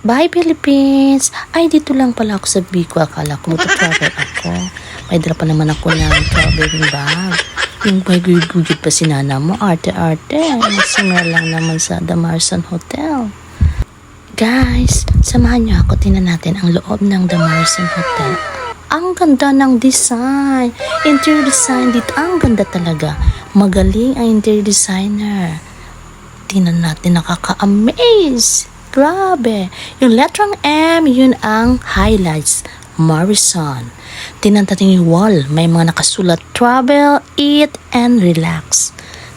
Bye Philippines! Ay, dito lang pala ako sa Bicol. Akala ko magta-travel ako. May dala pa naman ako ng traveling bag. Yung guyud pa si nana mo, arte-arte. Simmer lang naman sa The Marson Hotel. Guys, samahan niyo ako. Tingnan natin ang loob ng The Marson Hotel. Ang ganda ng design. Interior design dito. Ang ganda talaga. Magaling ang interior designer. Tingnan natin, nakaka-amaze. Grabe. Yung letrang M, yun ang highlights. Morrison. Tingnan natin yung wall. May mga nakasulat, travel, eat, and relax.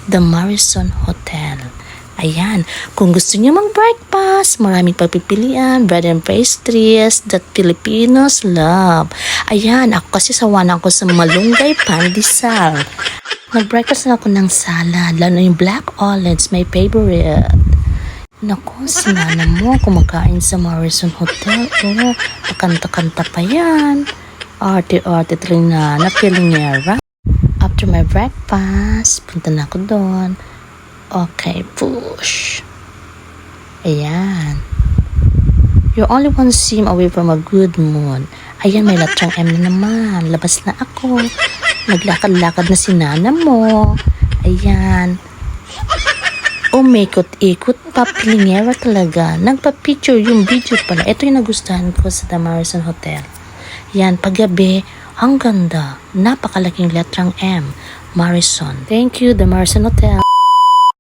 The Morrison Hotel. Ayan. Kung gusto niyo mag-breakfast, maraming pagpipilian, bread and pastries that Filipinos love. Ayan. Ako kasi sawan ako sa malunggay pandesal. Nag-breakfast na ako ng salad, lalo yung black olives, my favorite. Naku, si nana mo kumakain sa Morrison Hotel. Oh, pakanta-kanta pa yan. Arte-arte na na pilingera. After my breakfast, punta na ako doon. Okay, push. Ayan. You're only one sim away from a good mood. Ayan, may latrang M na naman. Labas na ako. Naglakad-lakad na si nana mo. Ayan. Umikot-ikot pa, pilingera talaga. Nagpa-picture yung video pala. Ito yung nagustuhan ko sa The Morrison Hotel. Yan, paggabi, ang ganda. Napakalaking letrang M. Morrison. Thank you, The Morrison Hotel.